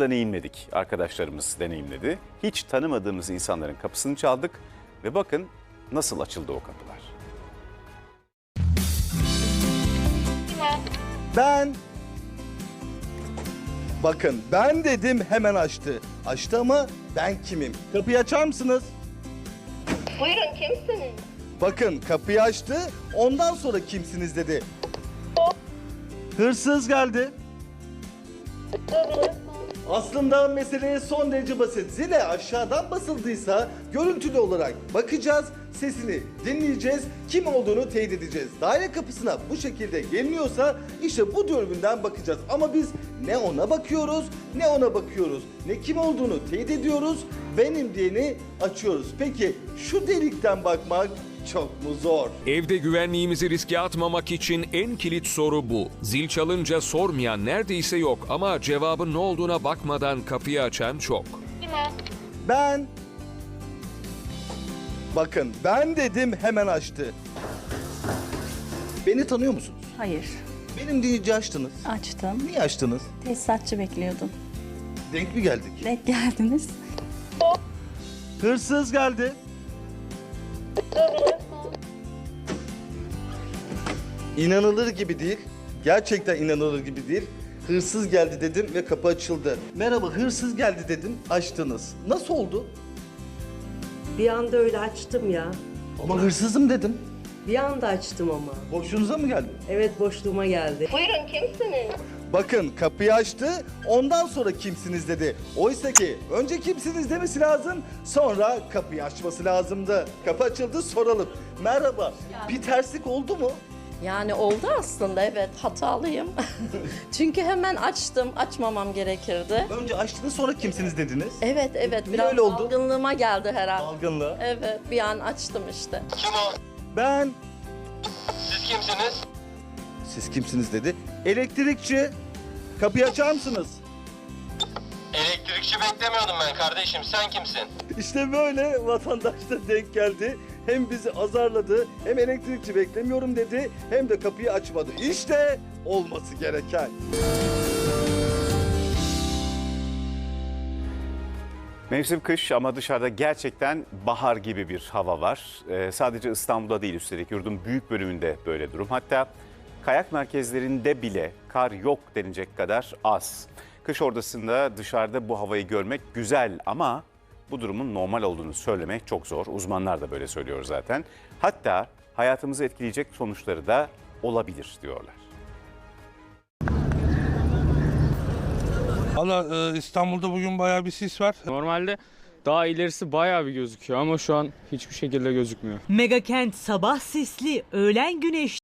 deneyimledik. Arkadaşlarımız deneyimledi. Hiç tanımadığımız insanların kapısını çaldık ve bakın nasıl açıldı o kapılar. Ben Bakın ben dedim hemen açtı. Açtı ama ben kimim? Kapıyı açar mısınız? Buyurun kimsiniz? Bakın kapıyı açtı. Ondan sonra kimsiniz dedi. Hırsız geldi. Aslında mesele son derece basit. Zile aşağıdan basıldıysa görüntülü olarak bakacağız, sesini dinleyeceğiz, kim olduğunu teyit edeceğiz. Daire kapısına bu şekilde geliniyorsa işte bu dürbünden bakacağız. Ama biz ne ona bakıyoruz, ne ona bakıyoruz. Ne kim olduğunu teyit ediyoruz, benim diyeni açıyoruz. Peki şu delikten bakmak çok mu zor? Evde güvenliğimizi riske atmamak için en kilit soru bu. Zil çalınca sormayan neredeyse yok ama cevabın ne olduğuna bakmadan kapıyı açan çok. Ben Bakın ben dedim hemen açtı. Beni tanıyor musunuz? Hayır. Benim deyince açtınız. Açtım. Niye açtınız? Tesisatçı bekliyordum. Denk mi geldik? Denk geldiniz. Hırsız geldi. İnanılır gibi değil. Gerçekten inanılır gibi değil. Hırsız geldi dedim ve kapı açıldı. Merhaba hırsız geldi dedim açtınız. Nasıl oldu? Bir anda öyle açtım ya. Ama hırsızım dedim. Bir anda açtım ama. Boşunuza mı geldi? Evet boşluğuma geldi. Buyurun kimsiniz? Bakın kapıyı açtı ondan sonra kimsiniz dedi. Oysa ki önce kimsiniz demesi lazım sonra kapıyı açması lazımdı. Kapı açıldı soralım. Merhaba bir terslik oldu mu? Yani oldu aslında evet hatalıyım. Çünkü hemen açtım açmamam gerekirdi. Önce açtınız sonra kimsiniz dediniz. Evet evet Niye biraz öyle oldu? dalgınlığıma geldi herhalde. Algınla. Evet bir an açtım işte. Kim o? Ben Siz kimsiniz? siz kimsiniz dedi. Elektrikçi kapıyı açar mısınız? Elektrikçi beklemiyordum ben kardeşim. Sen kimsin? İşte böyle vatandaş da denk geldi. Hem bizi azarladı, hem elektrikçi beklemiyorum dedi, hem de kapıyı açmadı. İşte olması gereken. Mevsim kış ama dışarıda gerçekten bahar gibi bir hava var. Ee, sadece İstanbul'da değil üstelik yurdun büyük bölümünde böyle durum. Hatta kayak merkezlerinde bile kar yok denilecek kadar az. Kış ortasında dışarıda bu havayı görmek güzel ama bu durumun normal olduğunu söylemek çok zor. Uzmanlar da böyle söylüyor zaten. Hatta hayatımızı etkileyecek sonuçları da olabilir diyorlar. Valla e, İstanbul'da bugün bayağı bir sis var. Normalde daha ilerisi bayağı bir gözüküyor ama şu an hiçbir şekilde gözükmüyor. Megakent sabah sisli, öğlen güneşli.